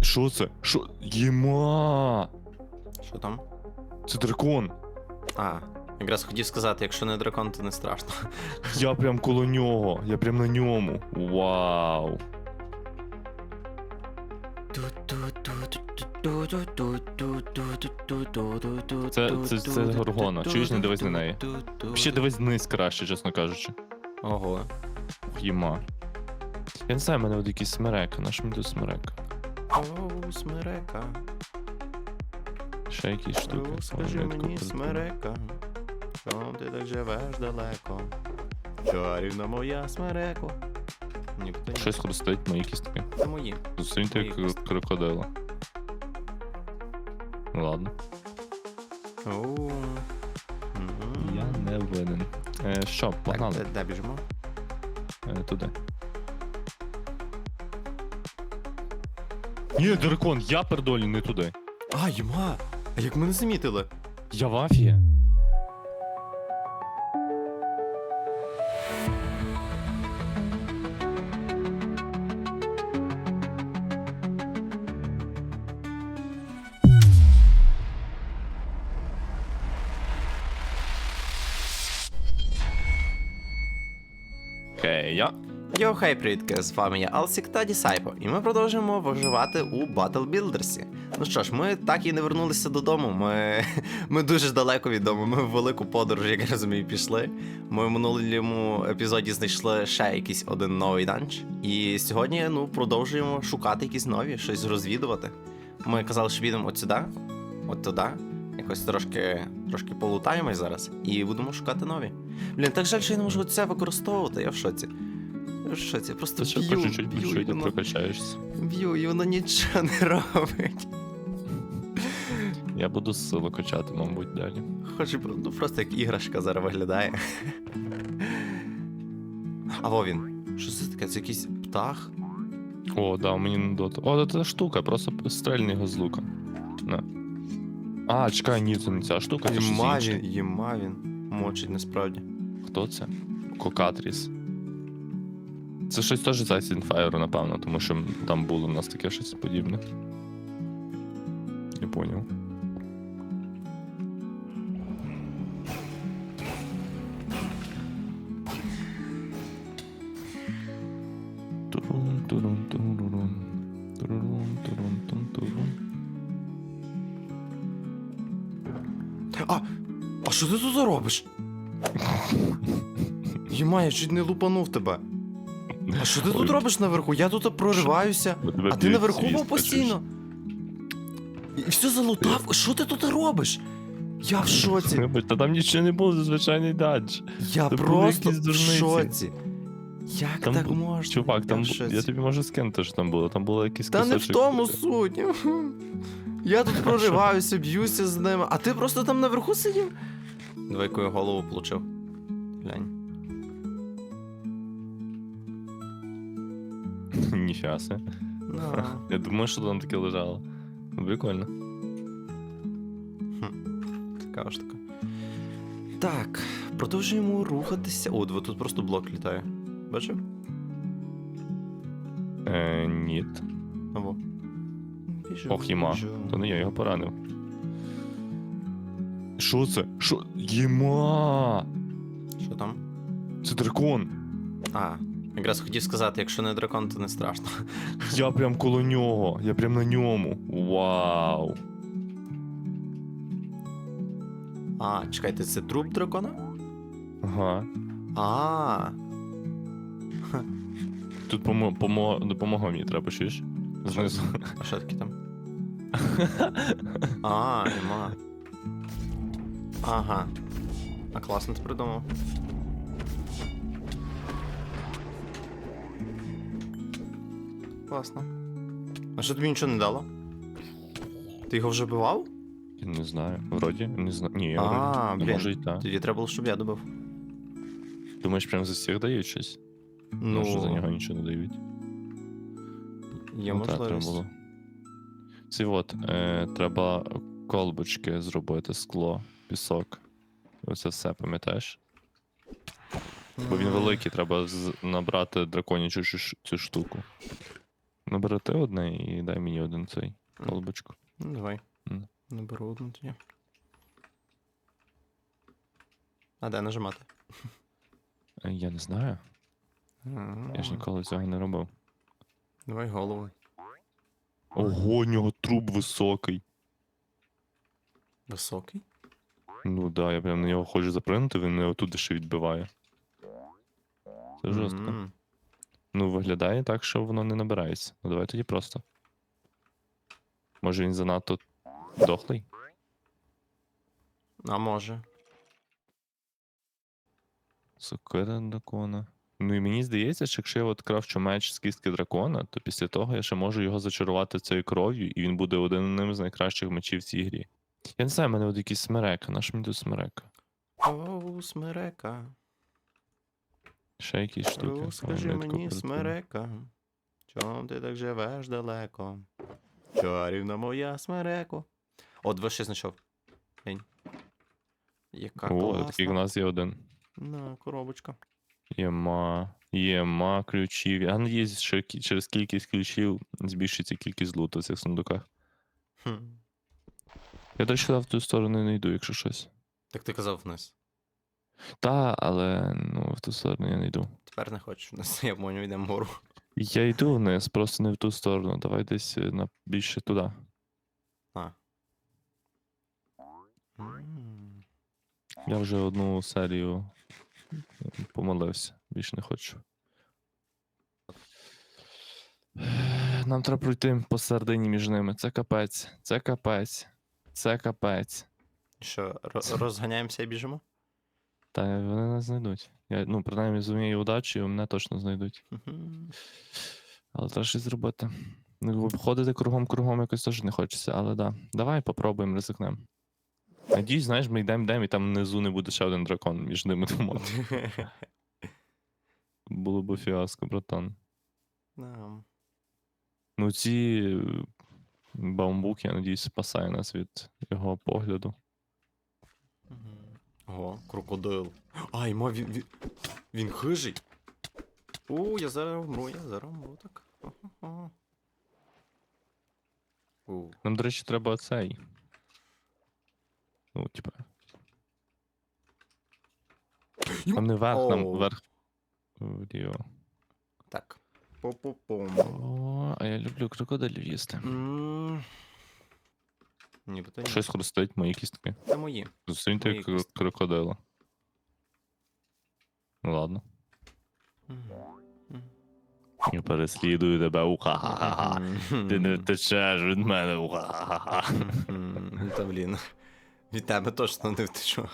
Що це? Що? Єма! Що там? Це дракон. А, якраз хотів сказати, якщо не дракон, то не страшно. Я прям коло нього. Я прям на ньому. Вау. Це- це- це Горгона. Чуєш, не дивись на неї. Ще дивись вниз краще, чесно кажучи. Ого. Ох, єма. Я не знаю, в мене от якийсь смерека. Наш мені тут смерека. Оу, смерека. Ще якісь штуки. Оу, скажи мені, смерека. Чом ти так живеш далеко? Чарівна моя смереко. Ніхто Щось хрустить, мої кістки. Це мої. Зустріньте Мої як кістки. крокодила. Ладно. Оу. Мгм. Я не винен. Е, що, погнали Так, де, де біжимо? е, туди. Ні, дракон, я пердолі, не туди. А, йма! А як ми не замітили? Я в афії. Хей, привітки, з вами я Алсік та Дісайпо, і ми продовжуємо виживати у Battle Builders. Ну що ж, ми так і не вернулися додому. Ми, ми дуже далеко від дому. Ми в велику подорож, як я розумію, пішли. Ми в минулому епізоді знайшли ще якийсь один новий данж. І сьогодні ну, продовжуємо шукати якісь нові, щось розвідувати. Ми казали, що підемо от сюди, от туди. Якось трошки, трошки полутаємось зараз і будемо шукати нові. Блін, так жаль, що я не можу це використовувати, я в шоці. Я в шоці, просто Ти б'ю, чуть-чуть, б'ю, і чуть-чуть воно, прокачаєшся. б'ю, і воно нічого не робить. Я буду силу качати, мабуть, далі. Хоч б- ну просто як іграшка зараз виглядає. А во він. Що це таке? Це якийсь птах? О, да, мені не доту. О, це штука, просто стрельни його з лука. На. А, чекай, ні, це не ця штука, це щось Єма інше. він, єма він. Мочить насправді. Хто це? Кокатріс. Це щось теж з Ice Fire, напевно, тому що там було в нас таке щось подібне. Не поняв. А! А що ти тут робиш? Єма, я чуть не лупанув тебе. А що ти тут робиш наверху? Я тут прориваюся. А ти наверху був постійно? І все залутав? Що ти тут робиш? Я в шоці. Та там нічого не було, звичайний дадж. Я Це просто в шоці. Як Там так бу- можна? Чувак, там я, бу- я тобі можу скинути, що там було. Там було якийсь Та не в тому суть. Я тут прориваюся, б'юся з ними, а ти просто там наверху сидів? Двойкою голову получив. Глянь. Ніфіга Я думаю, що там таке лежало. Прикольно. така штука. Так, продовжуємо рухатися. О, диви, тут просто блок літає. Бачив? Е, ні. Або. Біжу, Ох, їма. біжу. То не я його поранив. Що це? Що? Єма! Що там? Це дракон! А, якраз хотів сказати, якщо не дракон, то не страшно. Я прям коло нього. Я прям на ньому. Вау! А, чекайте, це труп дракона? Ага. А, Тут помо, помо, допомога мені треба, чуєш? Знизу. а що таке там? А, нема. Ага. А класно ти придумав. Класно. А що тобі нічого не дало? Ти його вже бивав? Я Не знаю. Вроді, не знаю. Ні, я А, вроді. блін. Може й так. Тоді треба було, щоб я добив. Думаєш, прям за всіх дають щось? Ну, Може, за нього нічого не дають. є Ну, та, треба можливість. було. Це от, е, треба колбочки зробити, скло, пісок. Оце все, пам'ятаєш? Бо він великий, треба з- набрати драконячу цю, ш- цю штуку. Набери ти одне і дай мені один цей колбочку. Ну, давай. Мгм. Наберу одну тоді. А де нажимати? Е, Я не знаю. Я ж ніколи цього не робив. Давай голову. Ого, у нього труп високий. Високий? Ну да, я прям на нього хочу запригнути, він мене отуди ще відбиває. Це жорстко. М. Ну, виглядає так, що воно не набирається. Ну давай тоді просто. Може він занадто дохлий? А може. Сокира дракона. Ну і мені здається, що якщо я от кравчу меч з кістки дракона, то після того я ще можу його зачарувати цією кров'ю, і він буде один з найкращих мечів в цій грі. Я не знаю, в мене от якийсь смерека, наш мені тут смерека. Оу, смерека. Ще якісь штуки. Оу, О, скажи мені, смерека. Чом ти так живеш далеко? Чарівна моя смереко. От ви ще знайшов. Глянь. Яка О, класна. такий у нас є один. На, коробочка. Єма. Єма ключів. Я надіюсь, що кі- через кількість ключів збільшиться кількість луту в цих сундуках. Хм. Я до речі, в ту сторону не йду, якщо щось. Так ти казав вниз. Та, але ну, в ту сторону я не йду. Тепер не хочеш вниз. Я помню, йдемо вгору. Я йду вниз, просто не в ту сторону. Давай десь е, на більше туди. А. М. Я вже одну серію помолився, більше не хочу. Нам треба пройти посередині між ними. Це капець, це капець, це капець. Що, ро- розганяємося і біжимо? Та вони нас знайдуть. Я, ну, принаймні, з моєю удачею мене точно знайдуть. Але треба щось зробити. Ну, Ходити кругом-кругом якось теж не хочеться, але да. Давай попробуємо, ризикнемо. Надіюсь, знаєш, ми йдемо йдемо, і там внизу не буде ще один дракон між ними двома. Було б фіаско, братан. Да. Ну, ці е, бамбуки, я надіюсь, спасає нас від його погляду. Ого, крокодил. Ай, ма, він, він, він хижий. О, я зараз вмру, я зараз вмру, так. Ага. У, Нам, до речі, треба цей. Ну, типа. Там не верх, нам Оу. верх. Вліво. Так. По-по-пом. О, а я люблю крокодилів їсти. М. Ніби то ні. Щось хрустить, мої кістки. Це мої. Зустріньте Мої кістки. крокодила. Ну ладно. Я переслідую тебе. Уха-ха-ха. Ти не втечеш від мене. Уха-ха-ха. Мгм. Та блін. Від тебе точно не втечу.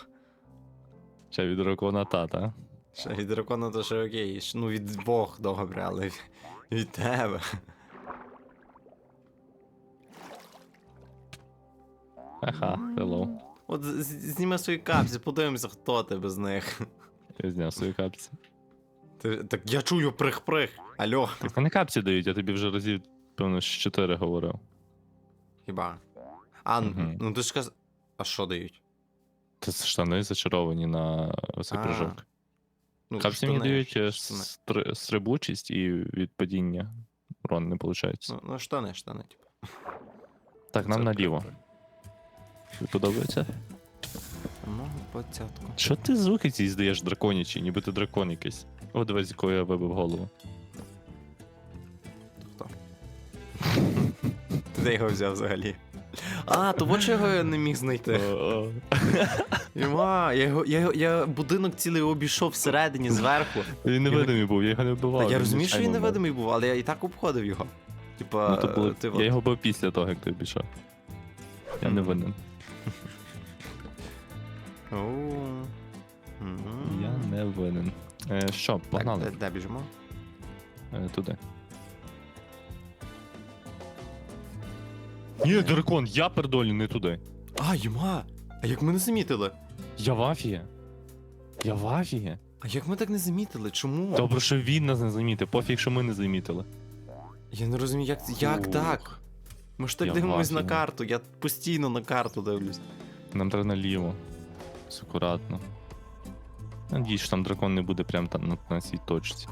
Ще від дракона тата. Ще від дракона то ще окей. Ш- Ну від Бог добре, але від- від тебе. Ха-ха, hello. От з- з- зніми свої капці, подивимося, хто ти без них. Я зняв свої капці. Ти, так я чую прих-прих. Алло. Так вони капці дають, я тобі вже разів, певно, з чотири говорив. Хіба? А, Мгм. ну ти ж каз... А що дають? Це штани зачаровані на оцей А, прыжок. Ну, Капці мені штани, дають е, штани. стри- стрибучість і від падіння. Урон не виходить. Ну, ну штани, штани, типу. так, нам наліво. прикольно. Подобається? Ну, двадцятку. Що ти звуки ці здаєш драконячі, ніби ти дракон якийсь. О, дивись, з якою я вибив голову. Хто? Ти де його взяв взагалі? А, то от чого я не міг знайти. О-о. Іма, я, його, я, його- я будинок цілий обійшов всередині, зверху. Він невидимий був, я його не вбивав. Та я розумію, що він вбив. невидимий був, але я і так обходив його. Типа, Ну, то було... ти Я його бив після того, як ти пішов. Я не винен. Я не винен. Е, що, погнали Так, де, де біжимо? е, туди. Ні, дракон, я пердолю, не туди. А, Юма! А як ми не замітили? Я в афії. Я в афії. А як ми так не замітили? Чому? Добре, що він нас не замітив, пофіг, що ми не замітили. Я не розумію, як, як Ух. так? Ми ж так Я дивимось на карту, я постійно на карту дивлюсь. Нам треба наліво. Все акуратно. Надіюсь, що там дракон не буде прям там на, на цій точці.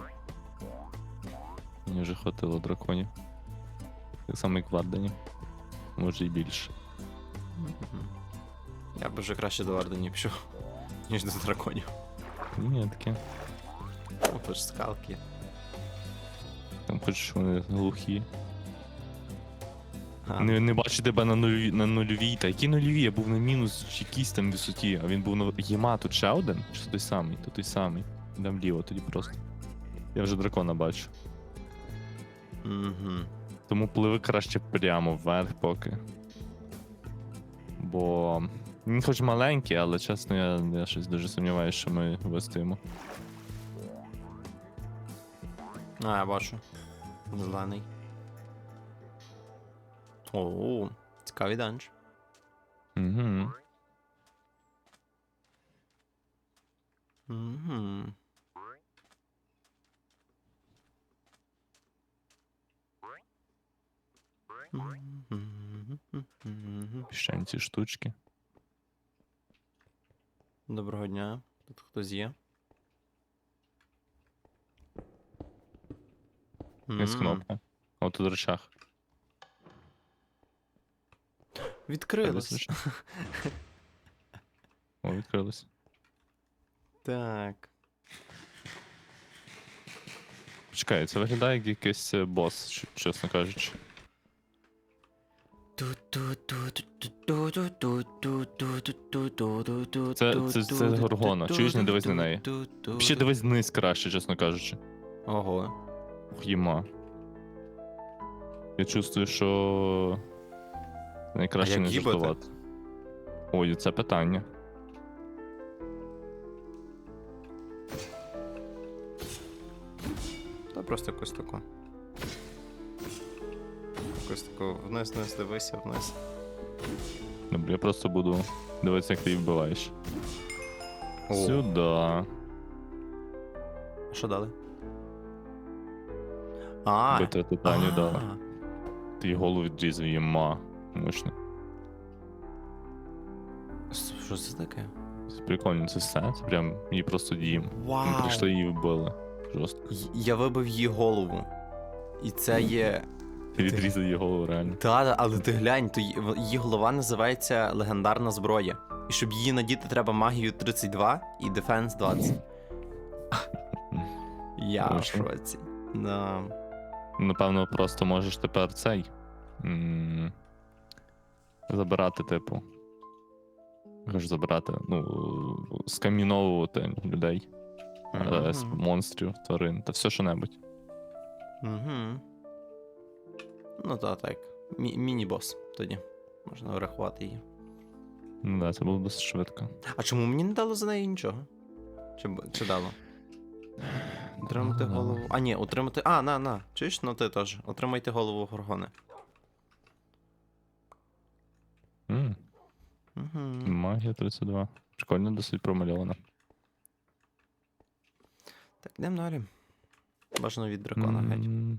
Мені вже хватило драконів. Так само, як в Ардені. Може і більше. Я б вже краще до Вардені пішов, ніж до драконів. Ні, таке. Ну, то ж скалки. Там хоч вони глухі. А, Не, не бачу тебе на нульовій, на нульовій. Та які нульові? Я був на мінус якійсь там висоті, а він був на. Єма, тут ще один? Чи той самий? То той самий. Йдем вліво тоді просто. Я вже дракона бачу. Мгм. Тому пливи краще прямо вверх поки. Бо. Він хоч маленький, але чесно, я, я щось дуже сумніваюся, що ми вистоїмо. А, я бачу. Зелений. О, цікавий данж. Угу. Угу. Піщанці штучки. Доброго дня. Тут хтось є. М, кнопка. О, тут речах. Відкрилось. О, відкрилось. Так. Чекай, це виглядає як якийсь е, бос, чесно кажучи. Це- це- це Горгона. Чуєш, не дивись на неї. Ще дивись вниз краще, чесно кажучи. Ого. Ох, їма. Я чувствую, що найкраще не жартувати. Ой, це питання. Та просто якось тако. Якось тако вниз, вниз, дивися, вниз. Добре, я просто буду дивитися, як ти її вбиваєш. О. Сюди. Що дали? А, Битва титанів а, дала. Ти голову відрізав, їма. Мощно. Що це таке? Це прикольно, це все. Це прям її просто дім. Ми Вау! прийшли її вбили. Жорстко. Я вибив її голову. І це є. Ти відрізав її голову реально. Та, та, але ти глянь, то ї- в- її голова називається легендарна зброя. І щоб її надіти, треба магію 32 і дефенс 20. Я в Точно. шоці. Да. Напевно, просто можеш тепер цей. м, Забирати, типу. Кажу, забирати, ну, скаміновувати людей, е, з монстрів, тварин та все що небудь. Угу. Ну та так. Мі- міні-бос тоді. Можна врахувати її. Ну да, це було досить швидко. А чому мені не дало за неї нічого? Чи, чи дало? Отримати голову. А, ні, отримати. А, на, на. Чуєш, ну ти теж. Отримайте голову горгони. М, Угу. Магія 32. Прикольно досить промальована. Так, йдемо далі. Бажано від дракона геть.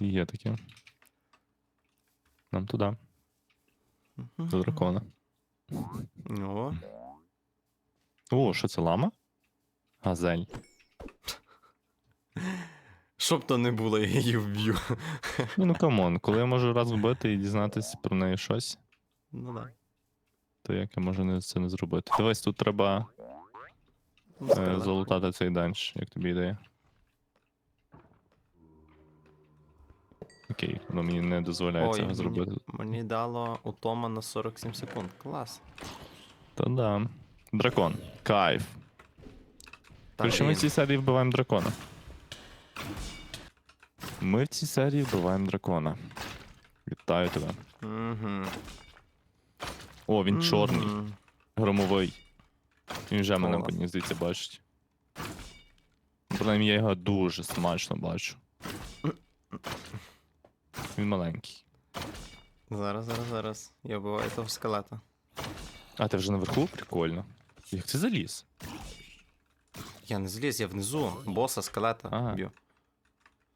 Є таке. Нам туди, до дракона. О, О, що це лама? Газель. щоб то не було, я її вб'ю. Ну, ну камон, коли я можу раз вбити і дізнатися про неї щось, Ну да. То як я можу це не зробити? Дивись, тут треба е, залутати цей данж, як тобі ідея. Окей, воно мені не дозволяє Ой, цього мені, зробити. мені дало утома на 47 секунд. Клас. Та да. Дракон. Кайф. Короче, ми в цій серії вбиваємо дракона. Ми в цій серії вбиваємо дракона. Вітаю тебе. Мгм. О, він чорний, громовий. Він вже мене, Клас. мені здається, бачить. Принаймні, я його дуже смачно бачу. Він маленький. Зараз, зараз, зараз. Я вбиваю того скелета. А, ти вже наверху? Прикольно. Як ти заліз? Я не зліз, я внизу. Боса, скелета Ага. б'ю.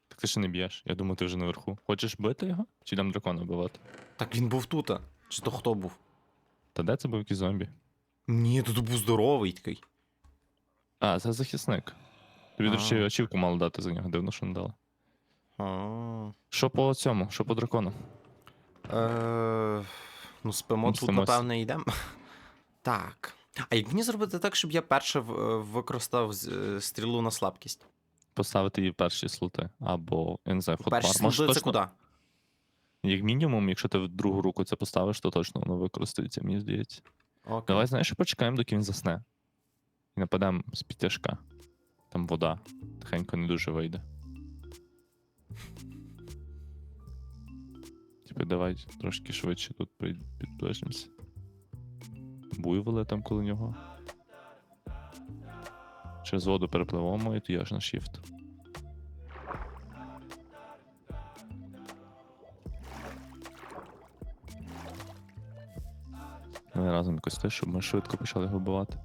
Так ти ще не б'єш. Я думаю, ти вже наверху. Хочеш бити його? Чи дам дракона вбивати? Так він був тут. Чи то хто був? Та де це був якийсь зомбі? Ні, тут був здоровий такий. А, це захисник. Тобі, до речі, очівку мало дати за нього, дивно, що не дали. А. Що по цьому? Що по дракону? Е, Ну, спимо тут, Мстимось. напевне, йдемо. Так. А як мені зробити так, щоб я перше в- е, використав з- е, стрілу на слабкість? Поставити її в перші слоти. Або, я не знаю, в Перші. Сліди це куди? Як мінімум, якщо ти в другу руку це поставиш, то точно воно використається, мені здається. Окей. Давай, знаєш, почекаємо, доки він засне. І нападемо з підтяжка. Там вода. Тихенько не дуже вийде. Типу, давай трошки швидше тут підближимося. Буйволи там коло нього. Через воду перепливемо і тоді аж на shift. Разом якось те, щоб ми швидко почали його вбивати.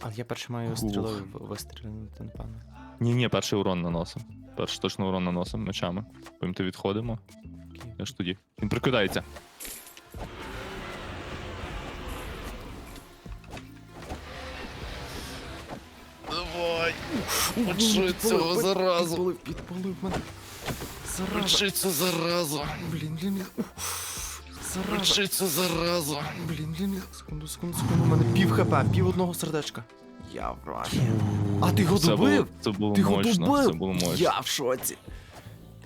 Але я перше маю Ух. стрілою в- вистрілити, напевно. Ні, ні, перший урон наносимо. Перший точно урон наносимо мечами. Потім ти відходимо. Окей. Я ж тоді. Він прикидається. Давай! Почуй цього заразу! Підпалив, мене. Зараза. цю заразу! Блін, блін, блін. Зараза. цю заразу! Блін, блін, блін. Секунду, секунду, секунду. У мене пів хп, пів одного сердечка. Я в. А ти його Це було, добив? це було Ти його мощно. добив? Це було мощно. Я в шоці.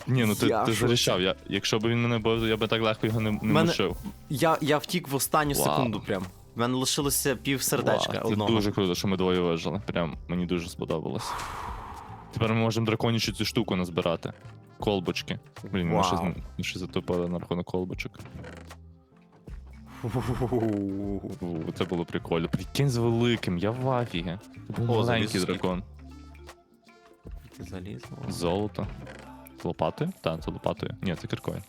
Ні, ну ти, Я ти в зарішав. Я, якщо б він мене бив, я би так легко його не, не Мене- мушив. Я, я втік в останню Вау. секунду прям. В мене лишилося пів сердечка Вау, це одного. дуже круто, що ми двоє вижили. Прям мені дуже сподобалось. Тепер ми можемо драконячу цю штуку назбирати. Колбочки. Блін, ми ще затопили на рахунок колбочок. Це було прикольно. Прикинь з великим, я в афігі. Маленький дракон. Залізло. Золото. З лопатою? Так, це лопатою. Ні, це киркою.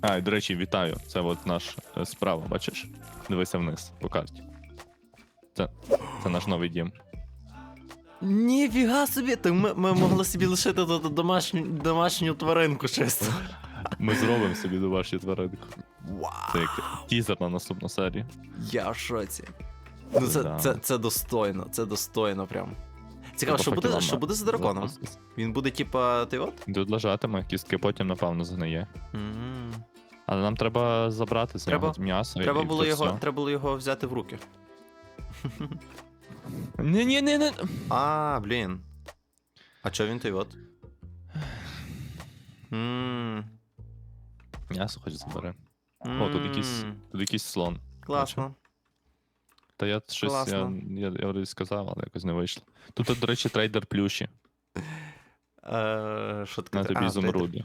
А, і до речі, вітаю. Це от наш справа, бачиш? Дивися вниз по карті. Це, це наш новий дім. Ніфіга собі, так ми, ми могли собі лишити тут домашню, домашню тваринку чисто. Ми зробимо собі домашню тваринку. Вау! Це як тізер на наступну серію. Я в шоці. Ну це, Да. це, це достойно, це достойно прям. Цікаво, що буде, факелам, що буде з драконом? Він буде, типа, ти от? Тут лежатиме, кістки потім, напевно, згниє. Але нам треба забрати з Треба- нього м'ясо. Треба і було це його, все. треба було його взяти в руки. Ні, ні, ні, ні. А, блін. А чо він той от? М, М'ясо хоч забери. О, тут якийсь, тут якийсь слон. Класно. Та я щось, я, я, я вроді сказав, але якось не вийшло. Тут, до речі, трейдер плюші. Е, Що таке? На тобі зумруди.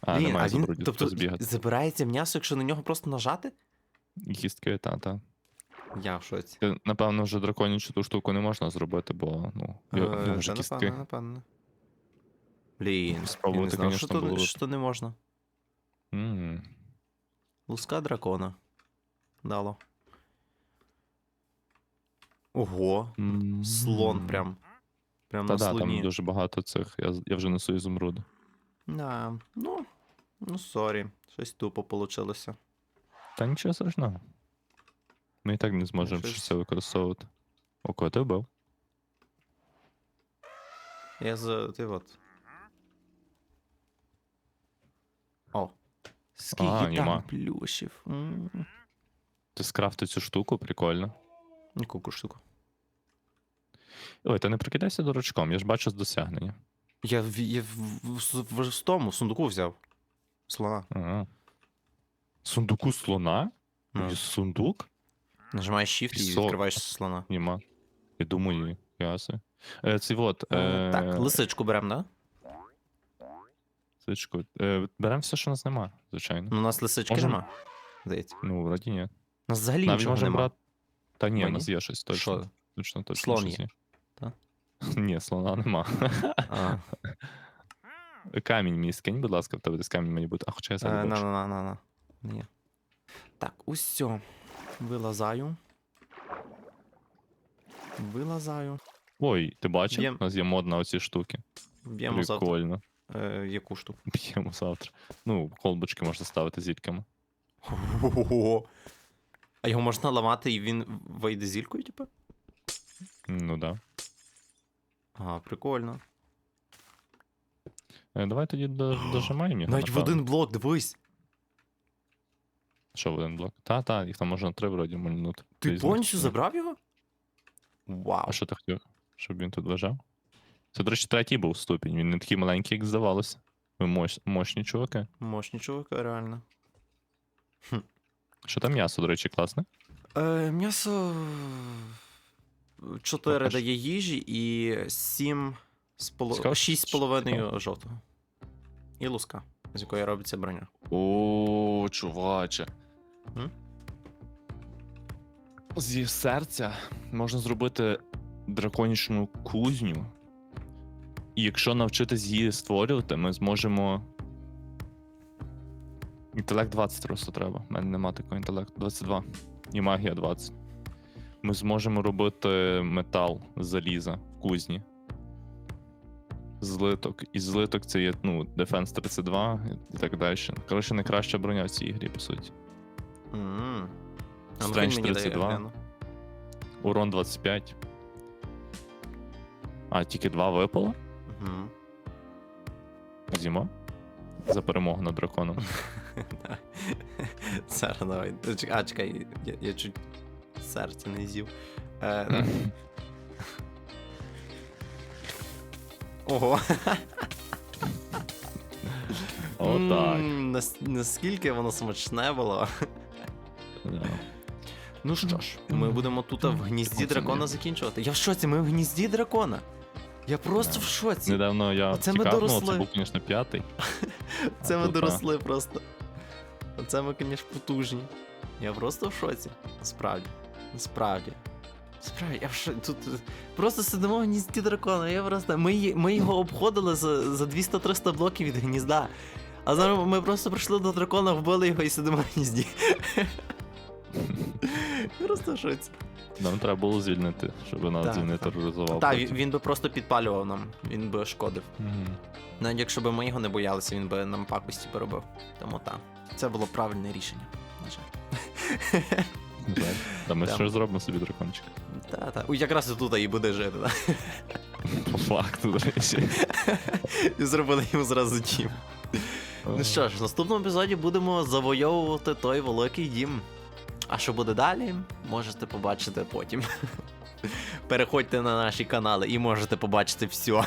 А, Блін, немає а він, забрудів, тобто, збігати. забирається м'ясо, якщо на нього просто нажати? Кістки, та, та. Я в шоці. Ти, Напевно, вже драконячу ту штуку не можна зробити, бо ну, Е, його вже та кістки. напевно, напевно. Блін, я Спробувати, не знав, що, конечно, то, було. що не можна. М, Луска дракона. Дало. Ого, м. слон прям. Прям Та на да, слоні. там дуже багато цих. Я, я вже несу ізумруди. Да. Ну, ну сорі, щось тупо получилося. Та нічого страшного. Ми і так не зможемо щось- це використовувати. О, кого ти вбив? Я з. Ти от. О. Скільки А, там нема. плюшів. М. Ти скрафти цю штуку, прикольно. Яку штуку. Ой, ти не прикидайся дурачком, я ж бачу з досягнення. Я, в, я в, в, в, в тому сундуку взяв. Слона. Ага. Сундуку слона? Ну. Є Сундук? Нажимаєш Shift і Пісок. відкриваєш слона. Нема. Я думаю, ясно. Е, от. Е, Е, Так, лисичку беремо, да? Сичку. Е, беремо все, що у нас нема, звичайно. Ну, у нас лисички Можем- нема. Здається. Ну, вроді ні. У нас взагалі Навіть нічого можемо нема. брати. Та ні, у нас є щось точно. Що? Точно, точно. Слон щось є? Та? Ні, слона нема. А, Камінь мій скинь, будь ласка, в тебе десь камінь має бути. А хоча я е, зараз на, бачу. на, на, на, на. Ні. Так, усьо. Вилазаю. Вилазаю. Ой, ти бачив? У нас є мод на оці штуки. Б'ємо завтра. Прикольно. Е, яку штуку? Б'ємо завтра. Ну, колбочки можна ставити зільками. Ого. А його можна ламати і він вийде зількою, типу? Ну да. Ага, прикольно. Е, Давай тоді до- дожимаємо його. Навіть в напевно. один блок, дивись. Що в один блок? Та, та, їх там можна три вроді мульнути. Ти Різних. повністю забрав його? Вау. А що ти хотів? Щоб він тут лежав? Це, до речі, третій був ступінь. Він не такий маленький, як здавалося. Ви мощ, мощні чуваки. Мощні чуваки, реально. Що там м'ясо, до речі, класне? Е, м'ясо. 4 Покаж. дає їжі і 7 з поло... Цікаво, 6 з половиною жовтого. І луска, з якої робиться броня. О, чуваче. М? Зі серця можна зробити драконячну кузню. І якщо навчитись її створювати, ми зможемо. Інтелект 20 просто треба. У мене нема такого інтелекту. 22. І магія 20. Ми зможемо робити метал з заліза в кузні. Злиток. І злиток це є, ну, Defense 32 і так далі. Коротше, найкраща броня в цій грі, по суті. Ну, Strange кинь мені, дай я 32. гляну. Урон 25. А, тільки два випало? Мгм. Зімо? За перемогу над драконом. Зараз давай. А, чекай, я, я чуть серце не з'їв. Е, да. Ого. Отак. М, нас- Наскільки воно смачне було. Да. Ну що ж, ми будемо тут в гнізді дракона закінчувати. Я в шоці, ми в гнізді дракона. Я просто Да. в шоці. Недавно я Оце ми цікав, ну це був, звісно, п'ятий. Це ми доросли просто. Оце ми, звісно, потужні. Я просто в шоці. Насправді. Насправді. Справді, я в шоці. Тут просто сидимо в гнізді дракона. Я просто. Ми, ми його обходили за, за 200-300 блоків від гнізда. А зараз ми просто прийшли до дракона, вбили його і сидимо в гнізді. Просто в шоці. Нам треба було звільнити, щоб нас Так, не так. тероризував. Так, потім. він, би просто підпалював нам, він би шкодив. Мгм. Навіть якщо б ми його не боялися, він би нам пакості поробив. Тому так. Це було правильне рішення. На жаль. Та ми що зробимо собі дракончик. Та, та. Якраз тут і буде жити, так. По факту, до речі. І зробили йому зразу дім. Ну що ж, в наступному епізоді будемо завойовувати той великий дім. А що буде далі, можете побачити потім. Переходьте на наші канали і можете побачити все.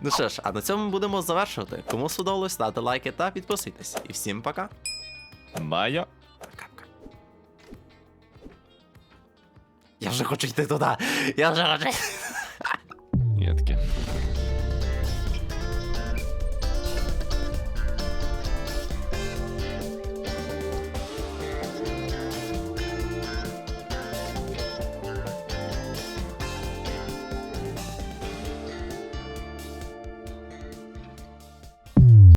Ну що ж, а на цьому будемо завершувати. Кому сподобалось, ставте лайки та підписуйтесь. І всім пока. Пока-пока. Я вже хочу йти туди. Я вже хочу. Є таке.